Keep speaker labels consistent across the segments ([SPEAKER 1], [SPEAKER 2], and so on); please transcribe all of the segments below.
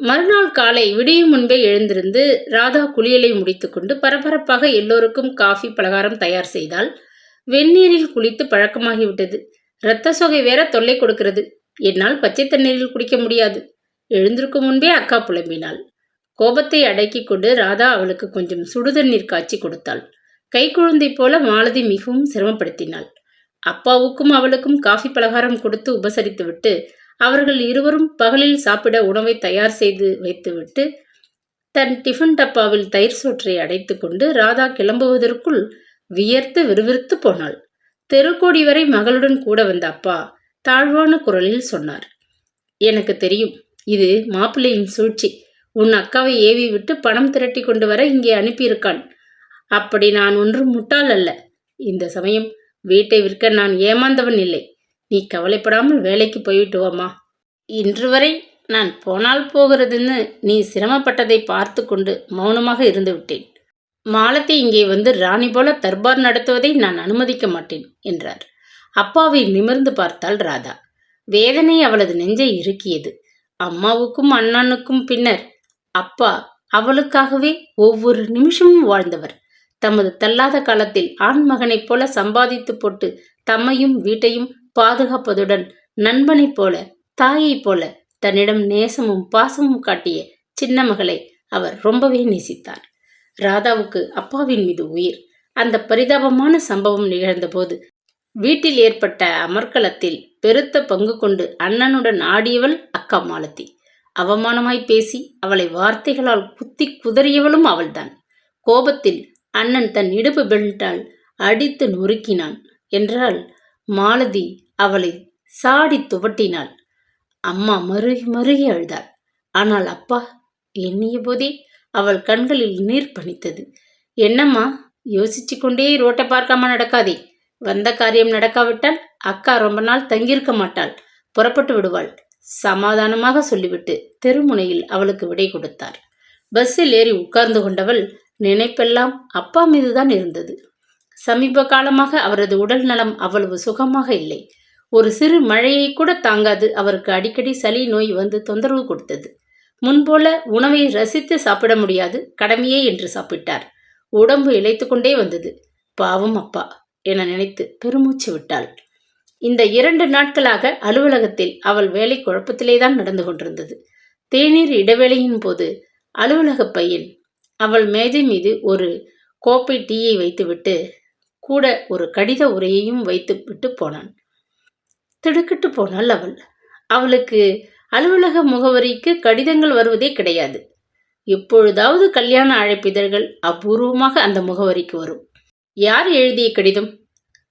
[SPEAKER 1] மறுநாள் காலை விடியும் முன்பே எழுந்திருந்து ராதா குளியலை முடித்துக்கொண்டு பரபரப்பாக எல்லோருக்கும் காஃபி பலகாரம் தயார் செய்தால் வெந்நீரில் குளித்து பழக்கமாகிவிட்டது. இரத்த சொகை வேற தொல்லை கொடுக்கிறது. என்னால் பச்சை தண்ணீரில் குடிக்க முடியாது. எழுந்திருக்கும் முன்பே அக்கா புலம்பினாள். கோபத்தை அடக்கிக் கொண்டு ராதா அவளுக்கு கொஞ்சம் சுடுதண்ணீர் காய்ச்சி கொடுத்தாள். கைக்குழந்தை போல மாலதி மிகவும் சிரமப்படுத்தினாள். அப்பாவுக்கும் அவளுக்கும் காஃபி பலகாரம் கொடுத்து உபசரித்துவிட்டு அவர்கள் இருவரும் பகலில் சாப்பிட உணவை தயார் செய்து வைத்துவிட்டு தன் டிஃபன் டப்பாவில் தயிர் சோற்றை அடைத்துக்கொண்டு ராதா கிளம்புவதற்குள் வியர்த்து விறுவிறுத்து போனாள். தெருக்கோடி வரை மகளுடன் கூட வந்த அப்பா தாழ்வான குரலில் சொன்னார். எனக்கு தெரியும் இது மாப்பிள்ளையின் சூழ்ச்சி. உன் அக்காவை ஏவி விட்டு பணம் திரட்டி கொண்டு வர இங்கே அனுப்பியிருக்கான். அப்படி நான் ஒன்றும் முட்டாள் அல்ல. இந்த சமயம் வீட்டை விற்க நான் ஏமாந்தவன் இல்லை. நீ கவலைப்படாமல் வேலைக்கு போய்விட்டு வாமா. இன்று வரை நான் போனால் போகிறதுன்னு நீ சிரமப்பட்டதை பார்த்து கொண்டு மௌனமாக இருந்து விட்டேன் மாலத்தை இங்கே வந்து ராணி போல தர்பார் நடத்துவதை நான் அனுமதிக்க மாட்டேன் என்றார். அப்பாவை நிமிர்ந்து பார்த்தாள் ராதா. வேதனை அவளது நெஞ்சை இறுக்கியது. அம்மாவுக்கும் அண்ணனுக்கும் பின்னர் அப்பா அவளுக்காகவே ஒவ்வொரு நிமிஷமும் வாழ்ந்தவர். தமது தள்ளாத காலத்தில் ஆண் மகனைப் போல சம்பாதித்து போட்டு தம்மையும் வீட்டையும் பாதுகாப்பதுடன் நண்பனைப் போல தாயைப் போல தன்னிடம் நேசமும் பாசமும் காட்டிய சின்ன மகளை அவர் ரொம்பவே நேசித்தார். ராதாவுக்கு அப்பாவின் மீது உயிர். அந்த பரிதாபமான சம்பவம் நிகழ்ந்தபோது வீட்டில் ஏற்பட்ட அமர்க்களத்தில் பெருத்த பங்கு கொண்டு அண்ணனுடன் ஆடியவள் அக்கா மாலதி. அவமானமாய் பேசி அவளை வார்த்தைகளால் குத்தி குதறியவளும் அவள்தான். கோபத்தில் அண்ணன் தன் இடுப்பு பெல்ட்டால் அடித்து நொறுக்கினான். என்றால் மாலதி அவளை சாடி துவட்டினாள். அம்மா மருகி மருகி அழுதாள். ஆனால் அப்பா எண்ணிய போதே அவள் கண்களில் நீர் பணித்தது என்னம்மா யோசிச்சு கொண்டே ரோட்டை பார்க்காம நடக்காதே? வந்த காரியம் நடக்காவிட்டால் அக்கா ரொம்ப நாள் தங்கியிருக்க மாட்டாள். புறப்பட்டு விடுவாள். சமாதானமாக சொல்லிவிட்டு தெருமுனையில் அவளுக்கு விடை கொடுத்தார். பஸ்ஸில் ஏறி உட்கார்ந்து கொண்டவள் நினைப்பெல்லாம் அப்பா மீதுதான் இருந்தது. சமீப காலமாக அவரது உடல் நலம் அவ்வளவு சுகமாக இல்லை. ஒரு சிறு மழையை கூட தாங்காது. அவருக்கு அடிக்கடி சளி நோய் வந்து தொந்தரவு கொடுத்தது. முன்போல உணவை ரசித்து சாப்பிட முடியாது. கடமையே என்று சாப்பிட்டார். உடம்பு இழைத்து கொண்டே வந்தது. பாவம் அப்பா என நினைத்து பெருமூச்சு விட்டாள். இந்த இரண்டு நாட்களாக அலுவலகத்தில் அவள் வேலை குழப்பத்திலே தான் நடந்து கொண்டிருந்தது. தேநீர் இடைவேளையின் போது அலுவலக பையன் அவள் மேஜை மீது ஒரு கோப்பை டீயை வைத்துவிட்டு கூட ஒரு கடித உரையையும் வைத்து விட்டு போனான். திடுக்கிட்டு போனாள் அவள். அவளுக்கு அலுவலக முகவரிக்கு கடிதங்கள் வருவதே கிடையாது. எப்பொழுதாவது கல்யாண அழைப்பிதழ்கள் அபூர்வமாக அந்த முகவரிக்கு வரும். யார் எழுதிய கடிதம்?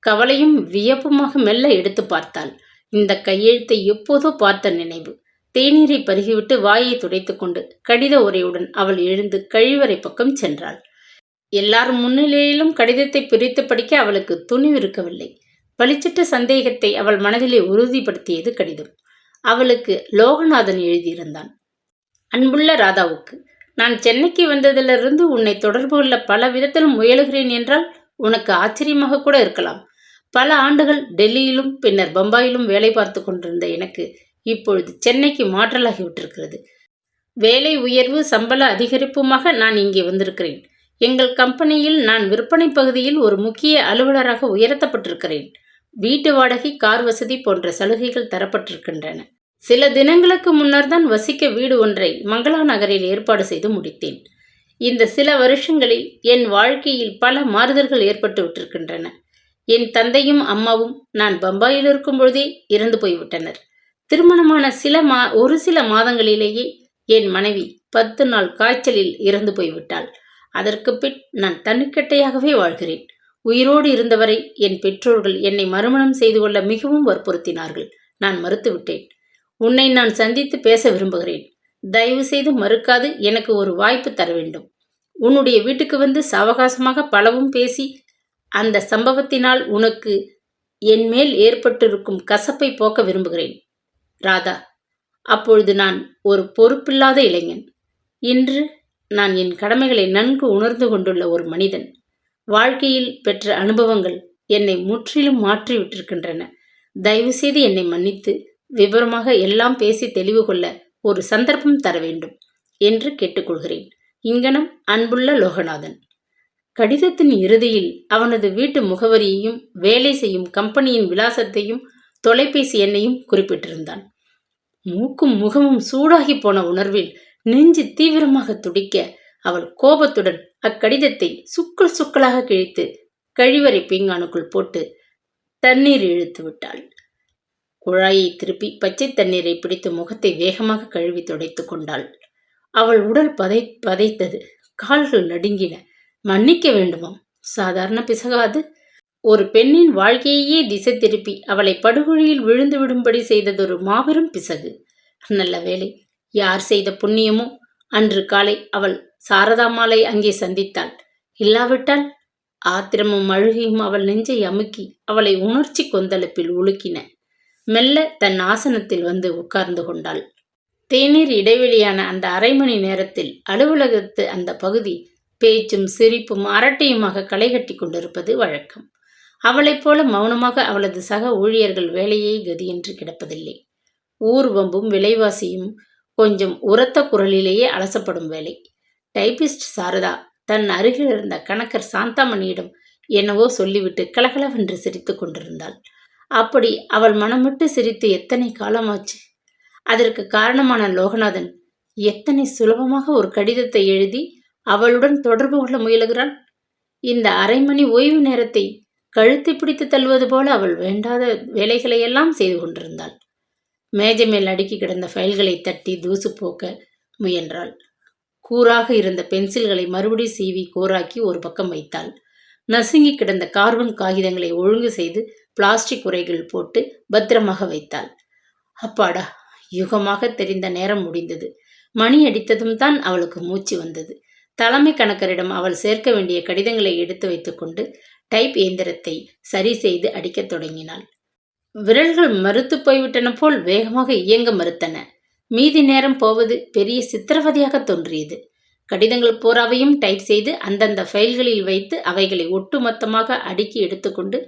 [SPEAKER 1] கவலையும் வியப்புமாக மெல்ல எடுத்து பார்த்தாள். இந்த கையெழுத்தை எப்போதோ பார்த்த நினைவு. தேநீரை பருகிவிட்டு வாயை துடைத்துக்கொண்டு கடித உரையுடன் அவள் எழுந்து கழிவறை பக்கம் சென்றாள். எல்லார் முன்னிலையிலும் கடிதத்தை பிரித்து படிக்க அவளுக்கு துணிவிருக்கவில்லை பளிச்சிட்ட சந்தேகத்தை அவள் மனதிலே உறுதிப்படுத்தியது கடிதம். அவளுக்கு லோகநாதன் எழுதியிருந்தான். அன்புள்ள ராதாவுக்கு நான் சென்னைக்கு வந்ததிலிருந்து உன்னை தொடர்பு கொள்ள பல விதத்திலும் முயலுகிறேன் என்றால் உனக்கு ஆச்சரியமாக கூட இருக்கலாம். பல ஆண்டுகள் டெல்லியிலும் பின்னர் பம்பாயிலும் வேலை பார்த்து கொண்டிருந்த எனக்கு இப்பொழுது சென்னைக்கு மாற்றலாகிவிட்டிருக்கிறது வேலை உயர்வு சம்பள அதிகரிப்புமாக நான் இங்கே வந்திருக்கிறேன். எங்கள் கம்பெனியில் நான் விற்பனை பகுதியில் ஒரு முக்கிய அலுவலராக உயர்த்தப்பட்டிருக்கிறேன். வீட்டு வாடகை கார் வசதி போன்ற சலுகைகள் தரப்பட்டிருக்கின்றன. சில தினங்களுக்கு முன்னர் தான் வசிக்க வீடு ஒன்றை மங்களா நகரில் ஏற்பாடு செய்து முடித்தேன். இந்த சில வருஷங்களில் என் வாழ்க்கையில் பல மாறுதல்கள் ஏற்பட்டு விட்டிருக்கின்றன. என் தந்தையும் அம்மாவும் நான் பம்பாயில் இருக்கும் பொழுதே இறந்து போய்விட்டனர். திருமணமான சில மா ஒரு சில மாதங்களிலேயே என் மனைவி பத்து நாள் காய்ச்சலில் இறந்து போய்விட்டாள். அதற்கு பின் நான் தன்னிக்கட்டையாகவே வாழ்கிறேன். உயிரோடு இருந்தவரை என் பெற்றோர்கள் என்னை மறுமணம் செய்து கொள்ள மிகவும் வற்புறுத்தினார்கள். நான் மறுத்துவிட்டேன். உன்னை நான் சந்தித்து பேச விரும்புகிறேன். தயவு செய்து மறுக்காது எனக்கு ஒரு வாய்ப்பு தர வேண்டும். உன்னுடைய வீட்டுக்கு வந்து சாவகாசமாக பலவும் பேசி அந்த சம்பவத்தினால் உனக்கு என் மேல் ஏற்பட்டிருக்கும் கசப்பை போக்க விரும்புகிறேன். ராதா அப்பொழுது நான் ஒரு பொறுப்பில்லாத இளைஞன். இன்று நான் என் கடமைகளை நன்கு உணர்ந்து கொண்டுள்ள ஒரு மனிதன். வாழ்க்கையில் பெற்ற அனுபவங்கள் என்னை முற்றிலும் மாற்றி விட்டிருக்கின்றன தயவுசெய்து என்னை மன்னித்து விவரமாக எல்லாம் பேசி தெளிவு கொள்ள ஒரு சந்தர்ப்பம் தர வேண்டும் என்று கேட்டுக்கொள்கிறேன். இங்கனம் அன்புள்ள லோகநாதன். கடிதத்தின் இறுதியில் அவனது வீட்டு முகவரியையும் வேலை செய்யும் கம்பெனியின் விலாசத்தையும் தொலைபேசி எண்ணையும் குறிப்பிட்டிருந்தான். மூக்கும் முகமும் சூடாகி போன உணர்வில் நெஞ்சு தீவிரமாக துடிக்க அவள் கோபத்துடன் அக்கடிதத்தை சுக்கள் சுக்கலாக கிழித்து கழிவறை பீங்கானுக்குள் போட்டு தண்ணீர் இழுத்து விட்டாள். குழாயை திருப்பி பச்சை தண்ணீரை பிடித்து முகத்தை வேகமாக கழுவி துடைத்து கொண்டாள். அவள் உடல் பதை பதைத்தது. கால்கள் நடுங்கின. மன்னிக்க வேண்டுமாம். சாதாரண பிசகாது. ஒரு பெண்ணின் வாழ்க்கையையே திசை திருப்பி அவளை படுகொழியில் விழுந்து விடும்படி செய்ததொரு மாபெரும் பிசகு. நல்ல வேலை யார் செய்த புண்ணியமோ அன்று காலை அவள் சாரதாமாலை அங்கே சந்தித்தாள். இல்லாவிட்டால் ஆத்திரமும் அழுகையும் அவள் நெஞ்சை அமுக்கி அவளை உணர்ச்சி கொந்தளிப்பில் உலுக்கின. மெல்ல தன் ஆசனத்தில் வந்து உட்கார்ந்து கொண்டாள். தேநீர் இடைவெளியான அந்த அரை மணி நேரத்தில் அலுவலகத்து அந்த பகுதி பேச்சும் சிரிப்பும் அரட்டையுமாக களைகட்டி கொண்டிருப்பது வழக்கம். அவளைப் போல மௌனமாக அவளது சக ஊழியர்கள் வேலையை என்று கிடப்பதில்லை. ஊர்வம்பும் விலைவாசியும் கொஞ்சம் உரத்த குரலிலேயே அலசப்படும் வேலை. டைபிஸ்ட் சாரதா தன் அருகில் இருந்த கணக்கர் சாந்தாமணியிடம் என்னவோ சொல்லிவிட்டு கலகலவென்று சிரித்து கொண்டிருந்தாள். அப்படி அவள் மனமிட்டு சிரித்து எத்தனை காலமாச்சு? அதற்கு காரணமான லோகநாதன் எத்தனை சுலபமாக ஒரு கடிதத்தை எழுதி அவளுடன் தொடர்பு கொள்ள முயலுகிறான்? இந்த அரை மணி ஓய்வு நேரத்தை கழுத்தை பிடித்து தள்ளுவது போல அவள் வேண்டாத வேலைகளை எல்லாம் செய்து கொண்டிருந்தாள். மேஜை மேல் அடுக்கி கிடந்த ஃபைல்களை தட்டி தூசு போக்க முயன்றாள். கூறாக இருந்த பென்சில்களை மறுபடி சீவி கோராக்கி ஒரு பக்கம் வைத்தாள். நசுங்கி கிடந்த கார்பன் காகிதங்களை ஒழுங்கு செய்து பிளாஸ்டிக் உரைகள் போட்டு பத்திரமாக வைத்தாள். அப்பாடா யுகமாக தெரிந்த நேரம் முடிந்தது. மணி அடித்ததும் தான் அவளுக்கு மூச்சு வந்தது. தலைமை கணக்கரிடம் அவள் சேர்க்க வேண்டிய கடிதங்களை எடுத்து வைத்துக்கொண்டு டைப் இயந்திரத்தை சரி செய்து அடிக்கத் தொடங்கினாள். விரல்கள் மறுத்து போய்விட்டன போல் வேகமாக இயங்க மறுத்தன. மீதி நேரம் போவது பெரிய சித்திரவதையாக தோன்றியது. கடிதங்கள் பூராவையும் டைப் செய்து அந்தந்த ஃபைல்களில் வைத்து அவைகளை ஒட்டுமொத்தமாக அடுக்கி எடுத்துக்கொண்டு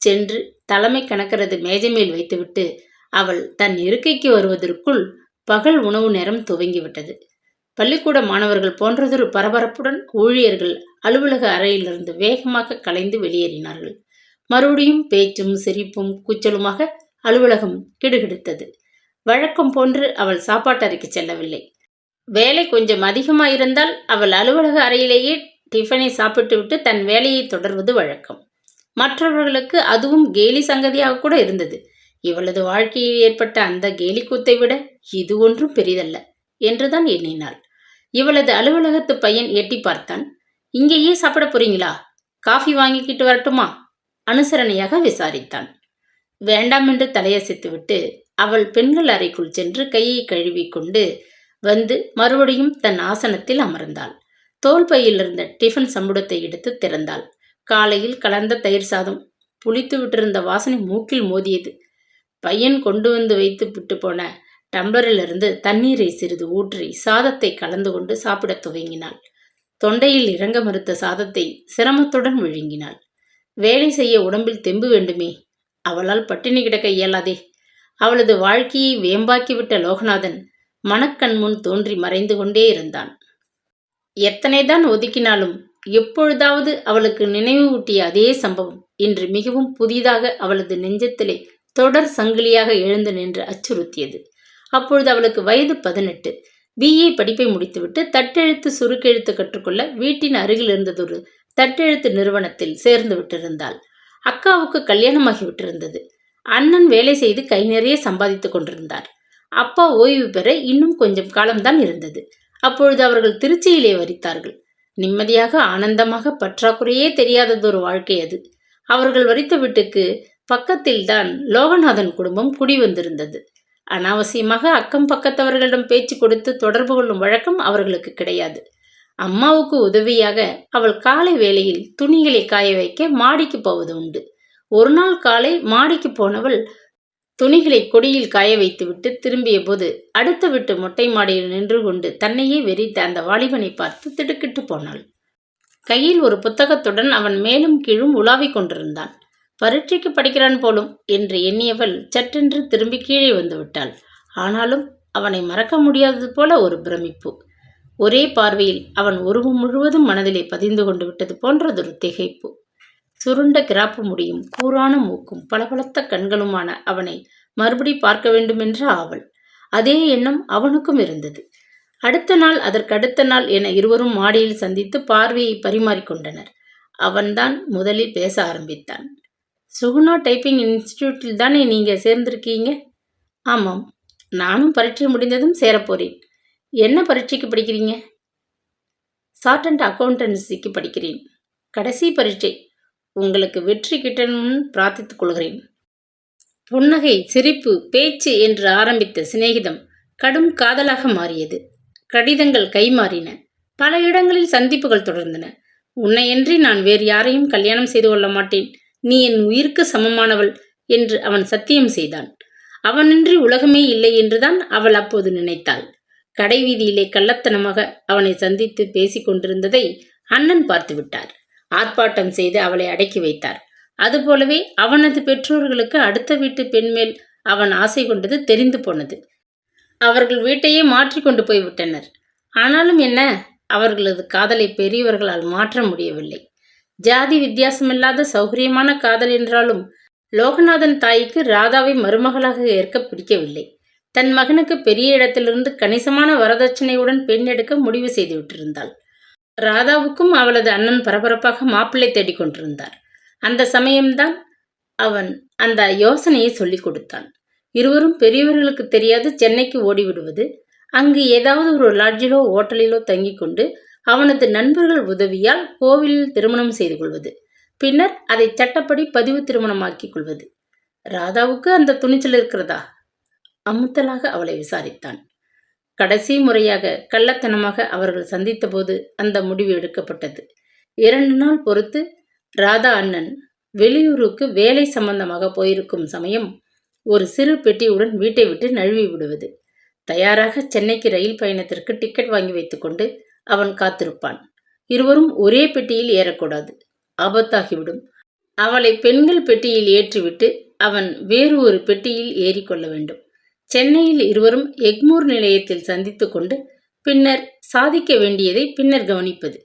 [SPEAKER 1] சென்று தலைமை கணக்கரது மேஜை மேல் வைத்துவிட்டு அவள் தன் இருக்கைக்கு வருவதற்குள் பகல் உணவு நேரம் துவங்கிவிட்டது. பள்ளிக்கூட மாணவர்கள் போன்றதொரு பரபரப்புடன் ஊழியர்கள் அலுவலக அறையிலிருந்து வேகமாக கலைந்து வெளியேறினார்கள். மறுபடியும் பேச்சும் சிரிப்பும் கூச்சலுமாக அலுவலகம் கிடுகிடுத்தது. வழக்கம் போன்று அவள் சாப்பாட்டறைக்கு செல்லவில்லை. வேலை கொஞ்சம் அதிகமாயிருந்தால் அவள் அலுவலக அறையிலேயே டிஃபனை சாப்பிட்டுவிட்டு தன் வேலையை தொடர்வது வழக்கம். மற்றவர்களுக்கு அதுவும் கேலி சங்கதியாக கூட இருந்தது. இவளது வாழ்க்கையில் ஏற்பட்ட அந்த கேலி கூத்தை விட இது ஒன்றும் பெரிதல்ல என்றுதான் எண்ணினாள். இவளது அலுவலகத்து பையன் எட்டி பார்த்தான். இங்கேயே சாப்பிட போறீங்களா? காஃபி வாங்கிக்கிட்டு வரட்டுமா? அனுசரணையாக விசாரித்தான். வேண்டாம் என்று தலையசைத்துவிட்டு அவள் பெண்கள் அறைக்குள் சென்று கையை கழுவிக்கொண்டு வந்து மறுபடியும் தன் ஆசனத்தில் அமர்ந்தாள். தோல் பையில் இருந்த டிஃபன் சம்புடத்தை எடுத்து திறந்தாள். காலையில் கலந்த தயிர் சாதம் புளித்து விட்டிருந்த வாசனை மூக்கில் மோதியது. பையன் கொண்டு வந்து வைத்து விட்டு போன டம்ளரிலிருந்து தண்ணீரை சிறிது ஊற்றி சாதத்தை கலந்து கொண்டு சாப்பிடத் துவங்கினாள். தொண்டையில் இறங்க மறுத்த சாதத்தை சிரமத்துடன் விழுங்கினாள். வேலை செய்ய உடம்பில் தெம்பு வேண்டுமே. அவளால் பட்டினி கிடக்க இயலாதே. அவளது வாழ்க்கையை வேம்பாக்கிவிட்ட லோகநாதன் மனக்கண் முன் தோன்றி மறைந்து கொண்டே இருந்தான். எத்தனைதான் ஒதுக்கினாலும் எப்பொழுதாவது அவளுக்கு நினைவூட்டிய அதே சம்பவம் இன்று மிகவும் புதிதாக அவளது நெஞ்சத்திலே தொடர் சங்கிலியாக எழுந்து நின்று அச்சுறுத்தியது. அப்பொழுது அவளுக்கு வயது பதினெட்டு. பிஏ படிப்பை முடித்துவிட்டு தட்டெழுத்து சுருக்கெழுத்து கற்றுக்கொள்ள வீட்டின் அருகில் இருந்ததொரு தட்டெழுத்து நிறுவனத்தில் சேர்ந்து விட்டிருந்தாள். அக்காவுக்கு கல்யாணமாகி விட்டிருந்தது. அண்ணன் வேலை செய்து கை நிறைய சம்பாதித்துக் கொண்டிருந்தார். அப்பா ஓய்வு பெற இன்னும் கொஞ்சம் காலம்தான் இருந்தது. அப்பொழுது அவர்கள் திருச்சியிலே வரித்தார்கள். நிம்மதியாக ஆனந்தமாக பற்றாக்குறையே தெரியாததொரு வாழ்க்கை அது. அவர்கள் வரித்த வீட்டுக்கு பக்கத்தில்தான் லோகநாதன் குடும்பம் குடி வந்திருந்தது. அனாவசியமாக அக்கம் பக்கத்தவர்களிடம் பேச்சு கொடுத்து தொடர்பு கொள்ளும் வழக்கம் அவர்களுக்கு கிடையாது. அம்மாவுக்கு உதவியாக அவள் காலை வேளையில் துணிகளை காய வைக்க மாடிக்கு போவது உண்டு. ஒரு நாள் காலை மாடிக்கு போனவள் துணிகளை கொடியில் காய வைத்துவிட்டு திரும்பிய போது அடுத்த விட்டு மொட்டை மாடியில் நின்று கொண்டு தன்னையே வெறித்த அந்த வாலிபனை பார்த்து திடுக்கிட்டு போனாள். கையில் ஒரு புத்தகத்துடன் அவன் மேலும் கீழும் உலாவிக் கொண்டிருந்தான். பரீட்சைக்கு படிக்கிறான் போலும் என்று எண்ணியவள் சட்டென்று திரும்பி கீழே வந்து விட்டாள். ஆனாலும் அவனை மறக்க முடியாதது போல ஒரு பிரமிப்பு. ஒரே பார்வையில் அவன் உருவம் முழுவதும் மனதிலே பதிந்து கொண்டு விட்டது போன்றதொரு திகைப்பு. சுருண்ட கிராப்பு முடியும் கூரான மூக்கும் பளபளத்த கண்களுமான அவனை மறுபடி பார்க்க வேண்டுமென்ற ஆவல். அதே எண்ணம் அவனுக்கும் இருந்தது. அடுத்த நாள் அதற்கடுத்த நாள் என இருவரும் மாடியில் சந்தித்து பார்வையை பரிமாறிக்கொண்டனர். அவன்தான் முதலில் பேச ஆரம்பித்தான். சுகுணா டைப்பிங் இன்ஸ்டியூட்டில் தானே நீங்கள் சேர்ந்திருக்கீங்க? ஆமாம். நானும் பரீட்சை முடிந்ததும் சேரப்போறேன். என்ன பரீட்சைக்கு படிக்கிறீங்க? சார்டன்ட் அக்கௌண்டன்சிக்கு படிக்கிறேன். கடைசி பரீட்சை. உங்களுக்கு வெற்றி கிட்டணும்னு பிரார்த்தித்துக் கொள்கிறேன். புன்னகை சிரிப்பு பேச்சு என்று ஆரம்பித்த சிநேகிதம் கடும் காதலாக மாறியது. கடிதங்கள் கைமாறின. பல இடங்களில் சந்திப்புகள் தொடர்ந்தன. உன்னையன்றி நான் வேறு யாரையும் கல்யாணம் செய்து கொள்ள மாட்டேன். நீ என் உயிருக்கு சமமானவள் என்று அவன் சத்தியம் செய்தான். அவனின்றி உலகமே இல்லை என்றுதான் அவள் அப்போது நினைத்தாள். கடைவீதியிலே கள்ளத்தனமாக அவனை சந்தித்து பேசிக் கொண்டிருந்ததை அண்ணன் பார்த்து விட்டார் ஆர்ப்பாட்டம் செய்து அவளை அடக்கி வைத்தார். அதுபோலவே அவனது பெற்றோர்களுக்கு அடுத்த வீட்டு பெண் மேல் அவன் ஆசை கொண்டது தெரிந்து போனது. அவர்கள் வீட்டையே மாற்றி கொண்டு போய் விட்டனர். ஆனாலும் என்ன? அவர்களது காதலை பெரியவர்களால் மாற்ற முடியவில்லை. ஜாதி வித்தியாசமில்லாத சௌகரியமான காதல் என்றாலும் லோகநாதன் தாய்க்கு ராதாவை மருமகளாக ஏற்க பிடிக்கவில்லை. தன் மகனுக்கு பெரிய இடத்திலிருந்து கணிசமான வரதட்சணையுடன் பெண் எடுக்க முடிவு செய்து விட்டிருந்தாள் ராதாவுக்கும் அவளது அண்ணன் பரபரப்பாக மாப்பிள்ளை தேடிக் கொண்டிருந்தார். அந்த சமயம்தான் அவன் அந்த யோசனையை சொல்லிக் கொடுத்தான். இருவரும் பெரியவர்களுக்கு தெரியாது சென்னைக்கு ஓடிவிடுவது. அங்கு ஏதாவது ஒரு லாட்ஜிலோ ஓட்டலிலோ தங்கிக் கொண்டு அவனது நண்பர்கள் உதவியால் கோவிலில் திருமணம் செய்து கொள்வது. பின்னர் அதை சட்டப்படி பதிவு திருமணமாக்கிக் கொள்வது. ராதாவுக்கு அந்த துணிச்சல் இருக்கிறதா? அமுத்தலாக அவளை விசாரித்தான். கடைசி முறையாக கள்ளத்தனமாக அவர்கள் சந்தித்தபோது அந்த முடிவு எடுக்கப்பட்டது. இரண்டு நாள் பொறுத்து ராதா அண்ணன் வெளியூருக்கு வேலை சம்பந்தமாக போயிருக்கும் சமயம் ஒரு சிறு பெட்டியுடன் வீட்டை விட்டு நழுவி விடுவது. தயாராக சென்னைக்கு ரயில் பயணத்திற்கு டிக்கெட் வாங்கி வைத்துக்கொண்டு அவன் காத்திருப்பான். இருவரும் ஒரே பெட்டியில் ஏறக்கூடாது. ஆபத்தாகிவிடும். அவளை பெண்கள் பெட்டியில் ஏற்றிவிட்டு அவன் வேறு ஒரு பெட்டியில் ஏறிக்கொள்ள வேண்டும். சென்னையில் இருவரும் எக்மூர் நிலையத்தில் சந்தித்து கொண்டு பின்னர் சாதிக்க வேண்டியதை பின்னர் கவனிப்பது.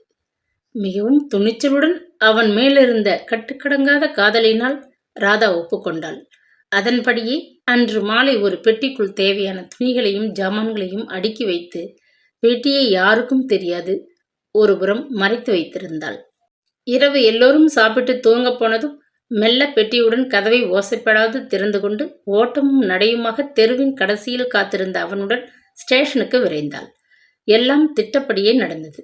[SPEAKER 1] மிகவும் துணிச்சலுடன் அவன் மேலிருந்த கட்டுக்கடங்காத காதலினால் ராதா ஒப்புக்கொண்டாள். அதன்படியே அன்று மாலை ஒரு பெட்டிக்குள் தேவையான துணிகளையும் ஜாமான்களையும் அடுக்கி வைத்து பெட்டியை யாருக்கும் தெரியாது ஒருபுறம் மறைத்து வைத்திருந்தாள். இரவு எல்லோரும் சாப்பிட்டு தூங்கப் போனதும் மெல்ல பெட்டியுடன் கதவை ஓசைப்படாது திறந்து கொண்டு ஓட்டமும் நடையுமாக தெருவின் கடைசியில் காத்திருந்த அவனுடன் ஸ்டேஷனுக்கு விரைந்தாள். எல்லாம் திட்டப்படியே நடந்தது.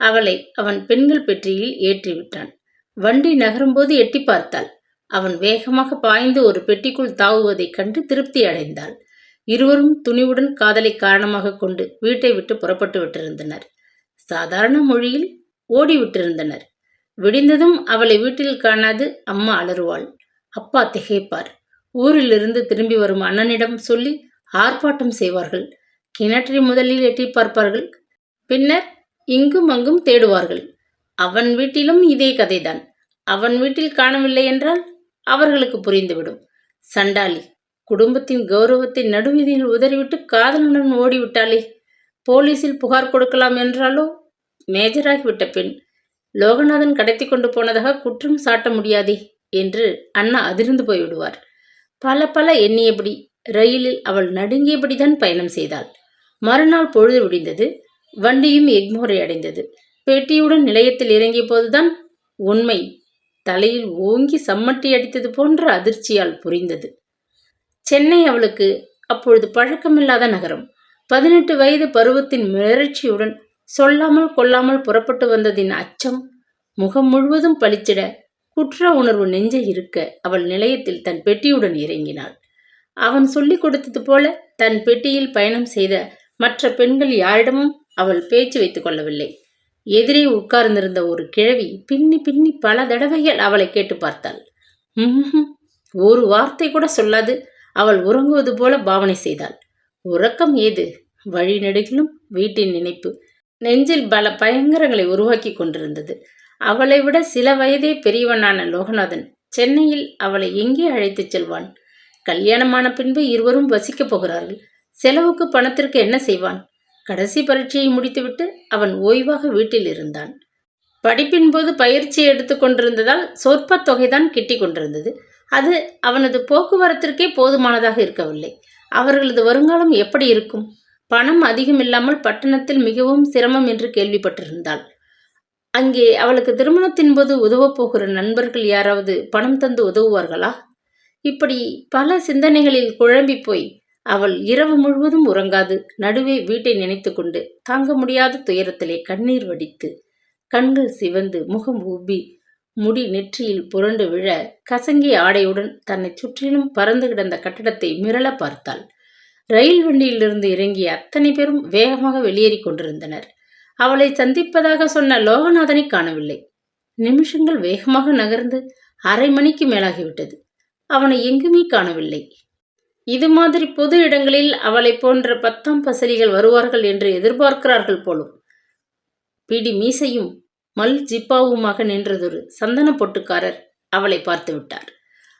[SPEAKER 1] அவளை அவன் பெண்கள் பெட்டியில் ஏற்றிவிட்டான். வண்டி நகரும்போது எட்டி பார்த்தாள். அவன் வேகமாக பாய்ந்து ஒரு பெட்டிக்குள் தாவுவதைக் கண்டு திருப்தி அடைந்தாள். இருவரும் துணிவுடன் காதலை காரணமாக கொண்டு வீட்டை விட்டு புறப்பட்டு விட்டிருந்தனர். சாதாரண மொழியில் ஓடிவிட்டிருந்தனர். விடிந்ததும் அவளை வீட்டில் காணாது அம்மா அலறுவாள். அப்பா திகைப்பார். ஊரிலிருந்து திரும்பி வரும் அண்ணனிடம் சொல்லி ஆர்ப்பாட்டம் செய்வார்கள். கிணற்றை முதலில் எட்டி பார்ப்பார்கள். பின்னர் இங்கும் அங்கும் தேடுவார்கள். அவன் வீட்டிலும் இதே கதைதான். அவன் வீட்டில் காணவில்லை என்றால் அவர்களுக்கு புரிந்துவிடும். சண்டாளி குடும்பத்தின் கௌரவத்தை நடுவீதியில் உதறிவிட்டு காதலனுடன் ஓடிவிட்டாளே. போலீசில் புகார் கொடுக்கலாம் என்றாலோ? மேஜராகிவிட்ட பெண் லோகநாதன் கடத்தி கொண்டு போனதாக குற்றம் சாட்ட முடியாதே என்று அண்ணா அதிர்ந்து போய்விடுவார். பல பல எண்ணியபடி ரயிலில் அவள் நடுங்கியபடிதான் பயணம் செய்தாள். மறுநாள் பொழுது விடிந்தது. வண்டியும் எக்மோரை அடைந்தது. பெட்டியுடன் நிலையத்தில் இறங்கிய போதுதான் உண்மை தலையில் ஓங்கி சம்மட்டி அடித்தது போன்ற அதிர்ச்சியால் புரிந்தது. சென்னை அவளுக்கு அப்பொழுது பழக்கமில்லாத நகரம். பதினெட்டு வயது பருவத்தின் மிளர்ச்சியுடன் சொல்லாமல் கொள்ளாமல் புறப்பட்டு வந்ததின் அச்சம் முகம் முழுவதும் பளிச்சிட குற்ற உணர்வு நெஞ்ச இருக்க அவள் நிலையத்தில் தன் பெட்டியுடன் இறங்கினாள். அவன் சொல்லிக் கொடுத்தது போல தன் பெட்டியில் பயணம் செய்த மற்ற பெண்கள் யாரிடமும் அவள் பேச்சு வைத்துக் கொள்ளவில்லை. எதிரே உட்கார்ந்திருந்த ஒரு கிழவி பின்னி பின்னி பல தடவைகள் அவளை கேட்டு பார்த்தாள். ம்ஹும் ஒரு வார்த்தை கூட சொல்லாது அவள் உறங்குவது போல பாவனை செய்தாள். உறக்கம் ஏது? வழிநெடுகிலும் வீட்டின் நினைப்பு. நெஞ்சில் பல பயங்கரங்களை உருவாக்கி கொண்டிருந்தது. அவளை விட சில வயதே பெரியவனான லோகநாதன் சென்னையில் அவளை எங்கே அழைத்துச் செல்வான்? கல்யாணமான பின்பு இருவரும் வசிக்கப் போகிறார்கள். செலவுக்கு பணத்திற்கு என்ன செய்வான்? கடைசி பரீட்சையை முடித்துவிட்டு அவன் ஓய்வாக வீட்டில் இருந்தான். படிப்பின் போது பயிற்சி எடுத்து கொண்டிருந்ததால் சொற்ப தொகைதான் கிட்டி கொண்டிருந்தது. அது அவனது போக்குவரத்திற்கே போதுமானதாக இருக்கவில்லை. அவர்களது வருங்காலம் எப்படி இருக்கும்? பணம் அதிகம் இல்லாமல் பட்டணத்தில் மிகவும் சிரமம் என்று கேள்விப்பட்டிருந்தாள். அங்கே அவளுக்கு திருமணத்தின் போது உதவப் போகிற நண்பர்கள் யாராவது பணம் தந்து உதவுவார்களா? இப்படி பல சிந்தனைகளில் குழம்பி போய் அவள் இரவு முழுவதும் உறங்காது. நடுவே வீட்டை நினைத்துக்கொண்டு தாங்க முடியாத துயரத்திலே கண்ணீர் வடித்து கண்கள் சிவந்து முகம் ஊபி முடி நெற்றியில் புரண்டு விழ கசங்கிய ஆடையுடன் தன்னை சுற்றிலும் பறந்து கிடந்த கட்டடத்தை மிரள பார்த்தாள். ரயில் வண்டியிலிருந்து இறங்கிய அத்தனை பேரும் வேகமாக வெளியேறிக் கொண்டிருந்தனர். அவளை சந்திப்பதாக சொன்ன லோகநாதனை காணவில்லை. நிமிஷங்கள் வேகமாக நகர்ந்து அரை மணிக்கு மேலாகிவிட்டது. அவனை எங்குமே காணவில்லை. இது மாதிரி பொது இடங்களில் அவளை போன்ற பத்தாம் பசலிகள் வருவார்கள் என்று எதிர்பார்க்கிறார்கள் போலும். பிடி மீசையும் மல் ஜிப்பாவுமாக நின்றதொரு சந்தன பொட்டுக்காரர் அவளை பார்த்து விட்டார்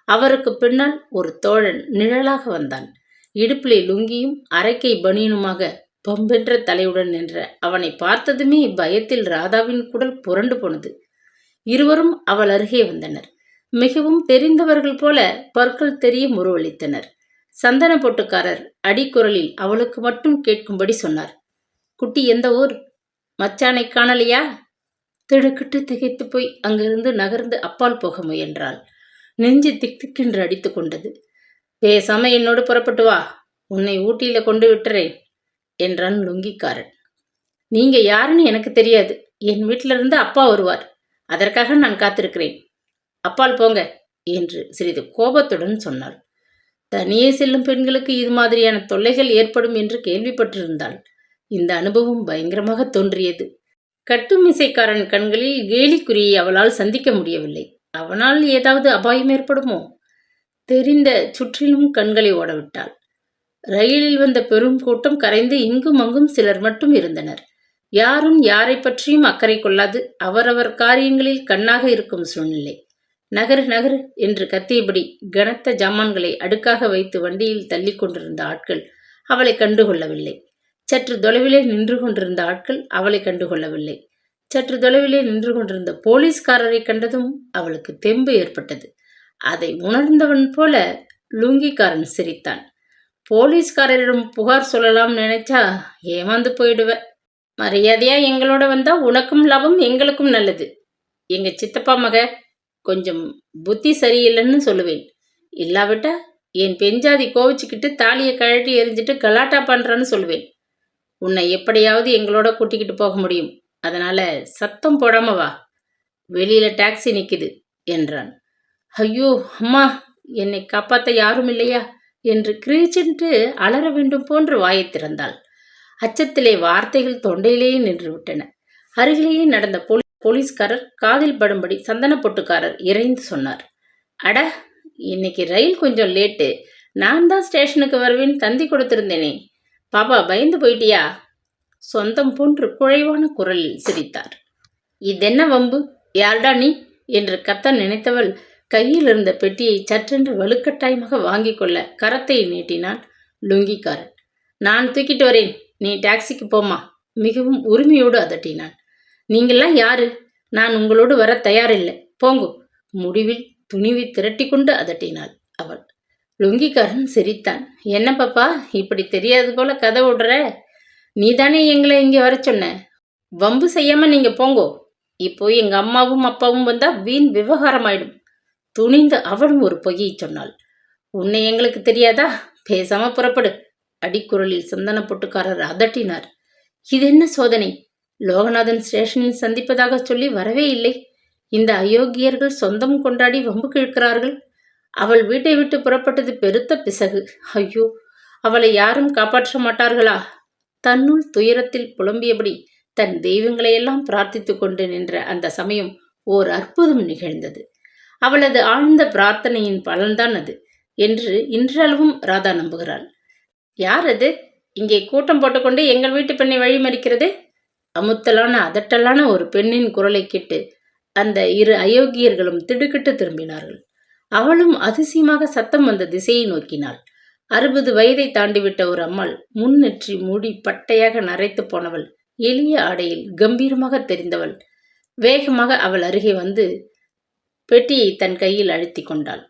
[SPEAKER 1] அவருக்கு பின்னால் ஒரு தோழன் நிழலாக வந்தான். இடுப்பிலே லுங்கியும் அரைக்கை பனியனுமாக பம்பென்ற தலையுடன் நின்ற அவனை பார்த்ததுமே பயத்தில் ராதாவின் குடல் புரண்டு போனது. இருவரும் அவள் அருகே வந்தனர். மிகவும் தெரிந்தவர்கள் போல பற்கள் தெரிய முருவளித்தனர் சந்தன பொட்டுக்காரர் அடிக்குரலில் அவளுக்கு மட்டும் கேட்கும்படி சொன்னார். குட்டி எந்த ஊர்? மச்சானை காணலையா? திடுக்கிட்டு திகைத்து போய் அங்கிருந்து நகர்ந்து அப்பால் போக முயன்றாள். நெஞ்சு திக் திக்கென்று அடித்து கொண்டது. பேசாம என்னோடு புறப்பட்டு வா. உன்னை ஊட்டியில கொண்டு விட்டுறேன் என்றான் லுங்கிக்காரன். நீங்க யாருன்னு எனக்கு தெரியாது. என் வீட்டிலிருந்து அப்பா வருவார். அதற்காக நான் காத்திருக்கிறேன். அப்பால் போங்க என்று சிறிது கோபத்துடன் சொன்னாள். தனியே செல்லும் பெண்களுக்கு இது மாதிரியான தொல்லைகள் ஏற்படும் என்று கேள்விப்பட்டிருந்தாள். இந்த அனுபவம் பயங்கரமாக தோன்றியது. கட்டுமிசைக்காரன் கண்களில் கேலிக்குறியை அவளால் சந்திக்க முடியவில்லை. அவனால் ஏதாவது அபாயம் ஏற்படுமோ? தெரிந்த சுற்றிலும் கண்களை ஓடவிட்டாள். ரயிலில் வந்த பெரும் கூட்டம் கரைந்து இங்கும் அங்கும் சிலர் மட்டும் இருந்தனர். யாரும் யாரை பற்றியும் அக்கறை கொள்ளாது அவரவர் காரியங்களில் கண்ணாக இருக்கும் சூழ்நிலை. நகரு நகரு என்று கத்தியபடி கனத்த ஜாமான்களை அடுக்காக வைத்து வண்டியில் தள்ளி கொண்டிருந்த ஆட்கள் அவளை கண்டுகொள்ளவில்லை. சற்று தொலைவிலே நின்று கொண்டிருந்த ஆட்கள் அவளை கண்டுகொள்ளவில்லை. சற்று தொலைவிலே நின்று கொண்டிருந்த போலீஸ்காரரை கண்டதும் அவளுக்கு தெம்பு ஏற்பட்டது. அதை உணர்ந்தவன் போல லுங்கிக்காரன் சிரித்தான். போலீஸ்காரரிடம் புகார் சொல்லலாம் நினைச்சா ஏமாந்து போயிடுவ. மரியாதையா எங்களோட வந்தா உனக்கும் லாபம் எங்களுக்கும் நல்லது. எங்க சித்தப்பா மக கொஞ்சம் புத்தி சரியில்லைன்னு சொல்லுவேன். இல்லாவிட்டா என் பெஞ்சாதி கோவிச்சுக்கிட்டு தாலியை கழட்டி எரிஞ்சிட்டு கலாட்டா பண்றான்னு சொல்லுவேன். உன்னை எப்படியாவது எங்களோட கூட்டிக்கிட்டு போக முடியும். அதனால சத்தம் போடாம வா. வெளியில டாக்ஸி நிற்கிது என்றான். ஐயோ அம்மா என்னை காப்பாற்ற யாரும் இல்லையா? என்று கிரீச்சென்று அலற வேண்டும் போன்று வாயை திறந்தாள். அச்சத்திலே வார்த்தைகள் தொண்டையிலேயே நின்று விட்டன. அருகிலேயே நடந்த போலீஸ் போலீஸ்காரர் காதில் படும்படி சந்தன பொட்டுக்காரர் இறைந்து சொன்னார். அட இன்னைக்கு ரயில் கொஞ்சம் லேட்டு. நான் தான் ஸ்டேஷனுக்கு வருவேன் தந்தி கொடுத்திருந்தேனே. பாப்பா பயந்து போயிட்டியா? சொந்தம் போன்று குழைவான குரலில் சிரித்தார். இதென்ன வம்பு? யார்டா நீ? என்று கத்த நினைத்தவள் கையில் இருந்த பெட்டியை சற்றென்று வலுக்கட்டாயமாக வாங்கி கொள்ள கரத்தை நீட்டினான் லுங்கிக்காரன். நான் தூக்கிட்டு வரேன். நீ டாக்ஸிக்கு போமா மிகவும் உரிமையோடு அதட்டினான். நீங்கள்லாம் யாரு? நான் உங்களோடு வர தயாரில்லை. போங்கோ. முடிவில் துணிவை திரட்டி கொண்டு அதட்டினாள் அவள். லுங்கிக்காரன் சிரித்தான். என்ன பாப்பா? இப்படி தெரியாது போல கதை விடுற நீதானே எங்களை இங்கே வர சொன்ன? வம்பு செய்யாம நீங்க போங்கோ. இப்போ எங்க அம்மாவும் அப்பாவும் வந்தா வீண் விவகாரம் ஆயிடும் துணிந்து அவளும் ஒரு பொய்யை சொன்னாள். உன்னை எங்களுக்கு தெரியாதா? பேசாம புறப்படு. அடிக்குரலில் சந்தன பொட்டுக்காரர் அதட்டினார். இது என்ன சோதனை? லோகநாதன் ஸ்டேஷனில் சந்திப்பதாக சொல்லி வரவே இல்லை. இந்த அயோக்கியர்கள் சொந்தம் கொண்டாடி வம்பு கிழக்கிறார்கள். அவள் வீட்டை விட்டு புறப்பட்டது பெருத்த பிசகு. ஐயோ அவளை யாரும் காப்பாற்ற மாட்டார்களா? தன்னுள் துயரத்தில் புலம்பியபடி தன் தெய்வங்களையெல்லாம் பிரார்த்தித்து கொண்டு நின்ற அந்த சமயம் ஓர் அற்புதம் நிகழ்ந்தது. அவளது ஆழ்ந்த பிரார்த்தனையின் பலன்தான் அது என்று இன்றளவும் ராதா நம்புகிறாள். யார் அது? இங்கே கூட்டம் போட்டுக்கொண்டு எங்கள் வீட்டு பெண்ணை வழிமறிக்கிறது அமுத்தலான அதட்டலான ஒரு பெண்ணின் குரலை கேட்டு அந்த இரு அயோக்கியர்களும் திடுக்கிட்டு திரும்பினார்கள். அவளும் அதிசயமாக சத்தம் வந்த திசையை நோக்கினாள். அறுபது வயதை தாண்டிவிட்ட ஒரு அம்மாள் முன்னெற்றி மூடி பட்டையாக நரைத்து போனவள் எளிய ஆடையில் கம்பீரமாக தெரிந்தவள். வேகமாக அவள் அருகே வந்து பெட்டியை தன் கையில் அழுத்தி கொண்டாள்.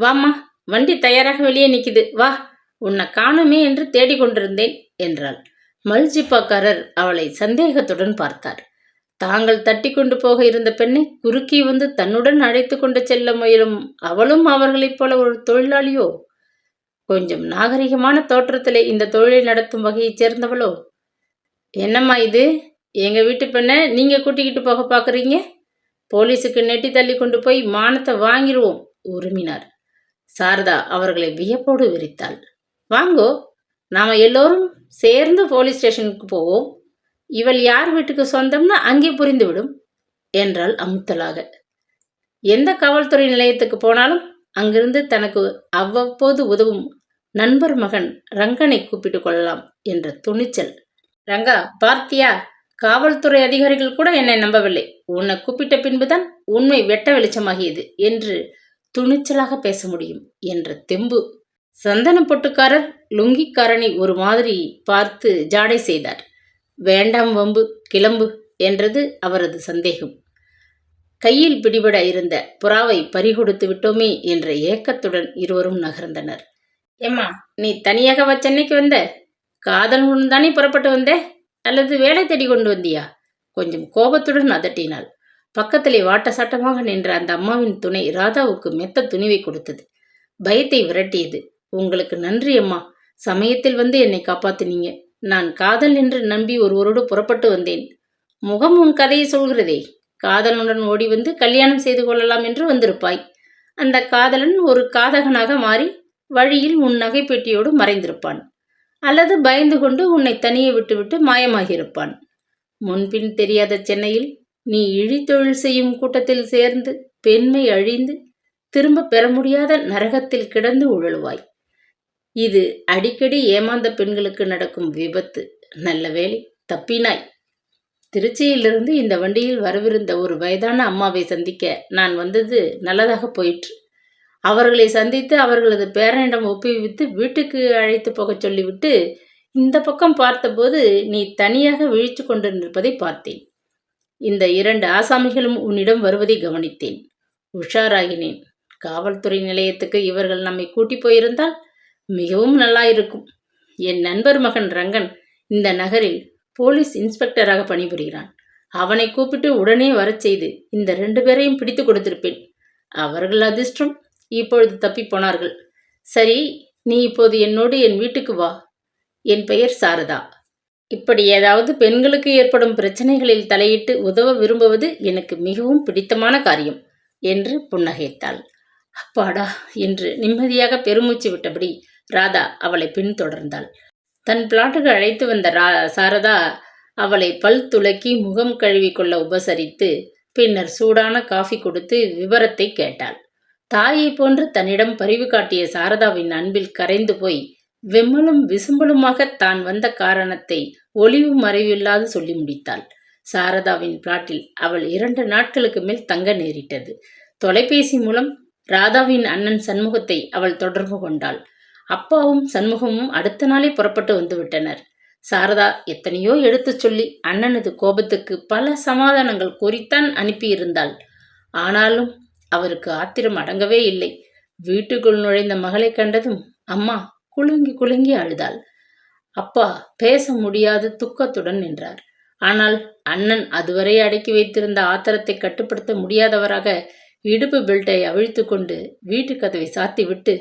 [SPEAKER 1] வாம்மா வண்டி தயாராக வெளியே நிற்கிது வா உன்னை காணுமே என்று தேடிக்கொண்டிருந்தேன் என்றாள். மல்ஜிப்பாக்காரர் அவளை சந்தேகத்துடன் பார்த்தார். தாங்கள் தட்டி கொண்டு போக இருந்த பெண்ணை குறுக்கி வந்து தன்னுடன் அழைத்து கொண்டு செல்ல முயலும் அவளும் அவர்களைப் போல ஒரு தொழிலாளியோ? கொஞ்சம் நாகரிகமான தோற்றத்திலே இந்த தொழிலை நடத்தும் வகையைச் சேர்ந்தவளோ? என்னம்மா இது? எங்கள் வீட்டு பெண்ணை நீங்கள் கூட்டிக்கிட்டு போக பார்க்குறீங்க? போலீஸுக்கு நெட்டி தள்ளி கொண்டு போய் மானத்தை வாங்கிடுவோம் உருமினார். சாரதா அவர்களை வியப்போடு விரித்தாள். வாங்கோ நாம எல்லோரும் சேர்ந்து போலீஸ் ஸ்டேஷனுக்கு போவோம். இவள் யார் வீட்டுக்கு சொந்தம்னு அங்கே புரிந்துவிடும் என்றாள் அமுத்தலாக. எந்த காவல்துறை நிலையத்துக்கு போனாலும் அங்கிருந்து தனக்கு அவ்வப்போது உதவும் நண்பர் மகன் ரங்கனை கூப்பிட்டு கொள்ளலாம் என்ற துணிச்சல். ரங்கா பார்த்தியா? காவல்துறை அதிகாரிகள் கூட என்னை நம்பவில்லை. உன்னை கூப்பிட்ட பின்புதான் உண்மை வெட்ட வெளிச்சமாகியது என்று துணிச்சலாக பேச முடியும் என்ற தெம்பு. சந்தன பொட்டுக்காரர் லுங்கிக்காரனை ஒரு மாதிரி பார்த்து ஜாடை செய்தார். வேண்டாம் வம்பு கிளம்பு என்றது அவரது சந்தேகம். கையில் பிடிபட இருந்த புறாவை பறிகொடுத்து விட்டோமே என்ற ஏக்கத்துடன் இருவரும் நகர்ந்தனர். ஏம்மா நீ தனியாக சென்னைக்கு வந்த? காதல் தானே புறப்பட்டு வந்தே? அல்லது வேலை தேடி கொண்டு வந்தியா? கொஞ்சம் கோபத்துடன் அதட்டினாள். பக்கத்திலே வாட்ட சாட்டமாக நின்ற அந்த அம்மாவின் துணை ராதாவுக்கு மெத்த துணிவை கொடுத்தது. பயத்தை விரட்டியது. உங்களுக்கு நன்றி அம்மா. சமயத்தில் வந்து என்னை காப்பாத்தினீங்க. நான் காதல் என்று நம்பி ஒருவரோடு புறப்பட்டு வந்தேன். முகம் உன் கதையை சொல்கிறதே. காதலனுடன் ஓடி வந்து கல்யாணம் செய்து கொள்ளலாம் என்று வந்திருப்பாய். அந்த காதலன் ஒரு காதகனாக மாறி வழியில் உன் நகைப்பெட்டியோடு மறைந்திருப்பான். அல்லது பயந்து கொண்டு உன்னை தனியே விட்டுவிட்டு மாயமாகியிருப்பான். முன்பின் தெரியாத சென்னையில் நீ இழித்தொழில் செய்யும் கூட்டத்தில் சேர்ந்து பெண்மை அழிந்து திரும்ப பெற முடியாத நரகத்தில் கிடந்து உழலுவாய். இது அடிக்கடி ஏமாந்த பெண்களுக்கு நடக்கும் விபத்து. நல்ல வேலை தப்பினாய். திருச்சியிலிருந்து இந்த வண்டியில் வரவிருந்த ஒரு வயதான அம்மாவை சந்திக்க நான் வந்தது நல்லதாக போயிற்று. அவர்களை சந்தித்து அவர்களது பேரனிடம் ஒப்புவித்து வீட்டுக்கு அழைத்து போகச் சொல்லிவிட்டு இந்த பக்கம் பார்த்தபோது நீ தனியாக விழித்து கொண்டிருப்பதை பார்த்தேன். இந்த இரண்டு ஆசாமிகளும் உன்னிடம் வருவதை கவனித்தேன். உஷாராகினேன். காவல்துறை நிலையத்துக்கு இவர்கள் நம்மை கூட்டி போயிருந்தால் மிகவும் நல்லாயிருக்கும். என் நண்பர் மகன் ரங்கன் இந்த நகரில் போலீஸ் இன்ஸ்பெக்டராக பணிபுரிகிறான். அவனை கூப்பிட்டு உடனே வரச் செய்து இந்த ரெண்டு பேரையும் பிடித்து கொடுத்திருப்பேன். அவர்கள் அதிர்ஷ்டம் இப்பொழுது தப்பி போனார்கள். சரி நீ இப்போது என்னோடு என் வீட்டுக்கு வா. என் பெயர் சாரதா. இப்படி ஏதாவது பெண்களுக்கு ஏற்படும் பிரச்சனைகளில் தலையிட்டு உதவ விரும்புவது எனக்கு மிகவும் பிடித்தமான காரியம் என்று புன்னகைத்தாள். அப்பாடா என்று நிம்மதியாக பெருமூச்சு விட்டபடி ராதா அவளை பின்தொடர்ந்தாள். தன் பிளாட்டுக்கு அழைத்து வந்த ரா சாரதா அவளை பல் துலக்கி முகம் கழுவி கொள்ள உபசரித்து பின்னர் சூடான காஃபி கொடுத்து விவரத்தை கேட்டாள். தாயை போன்று தன்னிடம் பரிவு காட்டிய சாரதாவின் அன்பில் கரைந்து போய் வெம்மலும் விசும்பலுமாக தான் வந்த காரணத்தை ஒளிவு மறைவில்லாது சொல்லி முடித்தாள். சாரதாவின் பிளாட்டில் அவள் இரண்டு நாட்களுக்கு மேல் தங்க நேரிட்டது. தொலைபேசி மூலம் ராதாவின் அண்ணன் சண்முகத்தை அவள் தொடர்பு கொண்டாள். அப்பாவும் சண்முகமும் அடுத்த நாளே புறப்பட்டு வந்துவிட்டனர் சாரதா எத்தனையோ எடுத்துச் சொல்லி அண்ணனது கோபத்துக்கு பல சமாதானங்கள் கூறித்தான் அனுப்பியிருந்தாள். ஆனாலும் அவருக்கு ஆத்திரம் அடங்கவே இல்லை. வீட்டுக்குள் நுழைந்த மகளை கண்டதும் அம்மா குலுங்கி குலுங்கி அழுதாள். அப்பா பேச முடியாது துக்கத்துடன் நின்றார். ஆனால் அண்ணன் அதுவரை அடக்கி வைத்திருந்த ஆத்திரத்தை கட்டுப்படுத்த முடியாதவராக இடுப்பு பெல்ட்டை அவிழ்த்து கொண்டு வீட்டு கதவை சாத்திவிட்டு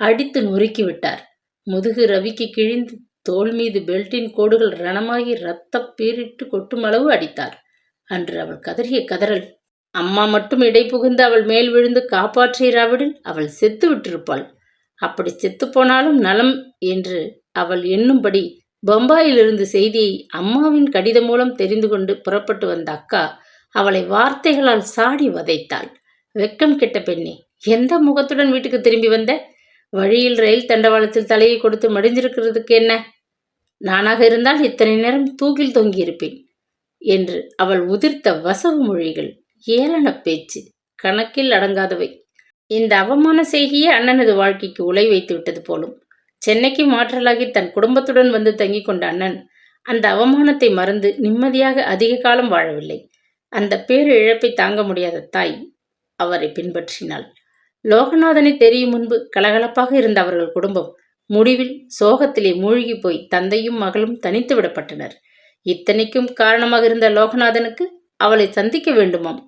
[SPEAKER 1] அடித்து நொறுக்கி விட்டார். முதுகு ரவிக்கு கிழிந்து தோல் மீது பெல்ட்டின் கோடுகள் ரணமாகி ரத்தப் பீரிட்டு கொட்டும் அளவு அடித்தார். அன்று அவள் கதறிய கதறல் அம்மா மட்டும் இடை புகுந்து அவள் மேல் விழுந்து காப்பாற்றியராவிடில் அவள் செத்து விட்டிருப்பாள். அப்படி செத்துப்போனாலும் நலம் என்று அவள் எண்ணும்படி பம்பாயிலிருந்து செய்தியை அம்மாவின் கடிதம் மூலம் தெரிந்து கொண்டு புறப்பட்டு வந்த அக்கா அவளை வார்த்தைகளால் சாடி வதைத்தாள். வெக்கம் கெட்ட பெண்ணே எந்த முகத்துடன் வீட்டுக்கு திரும்பி வந்த? வழியில் ரயில் தண்டவாளத்தில் தலையை கொடுத்து மடிஞ்சிருக்கிறதுக்கு என்ன? நானாக இருந்தால் இத்தனை நேரம் தூக்கில் தொங்கியிருப்பேன் என்று அவள் உதிர்த்த வசவு மொழிகள் ஏளன பேச்சு. கணக்கில் அடங்காதவை. இந்த அவமான செய்கையே அண்ணனது வாழ்க்கைக்கு உலை வைத்து விட்டது போலும். சென்னைக்கு மாற்றலாகி தன் குடும்பத்துடன் வந்து தங்கிக் கொண்ட அண்ணன் அந்த அவமானத்தை மறந்து நிம்மதியாக அதிக காலம் வாழவில்லை. அந்த பேரு இழப்பை தாங்க முடியாத தாய் அவரை பின்பற்றினாள். லோகநாதனை தெரியும் முன்பு கலகலப்பாக இருந்த அவர்கள் குடும்பம் முடிவில் சோகத்திலே மூழ்கி போய் தந்தையும் மகளும் தனித்து விடப்பட்டனர். இத்தனைக்கும் காரணமாக இருந்த லோகநாதனுக்கு அவளை சந்திக்க வேண்டுமாம்.